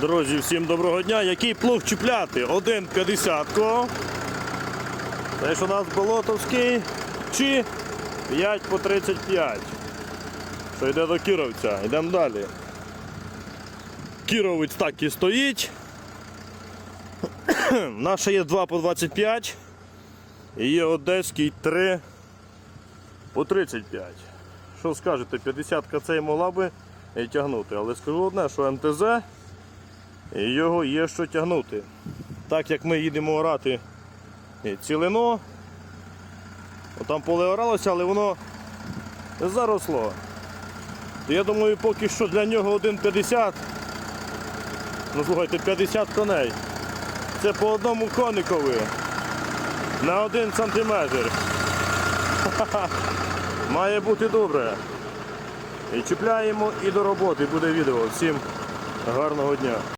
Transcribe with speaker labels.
Speaker 1: Друзі, всім доброго дня. Який плуг чіпляти? 1,50. Це ж у нас болотовський чи 5 по 35. Що йде до Кіровця. Йдемо далі. Кіровець так і стоїть. Наша є 2 по 25. І є одеський 3 по 35. Що скажете, 50-ка це і могла би тягнути. Але скажу одне, що МТЗ і його є що тягнути. Так як ми їдемо орати цілино, там поле оралося, але воно заросло. Я думаю, поки що для нього 1,50. Ну слухайте, 50 коней. Це по одному коникові на один сантиметр. Ха-ха. Має бути добре. І чіпляємо і до роботи буде відео. Всім гарного дня.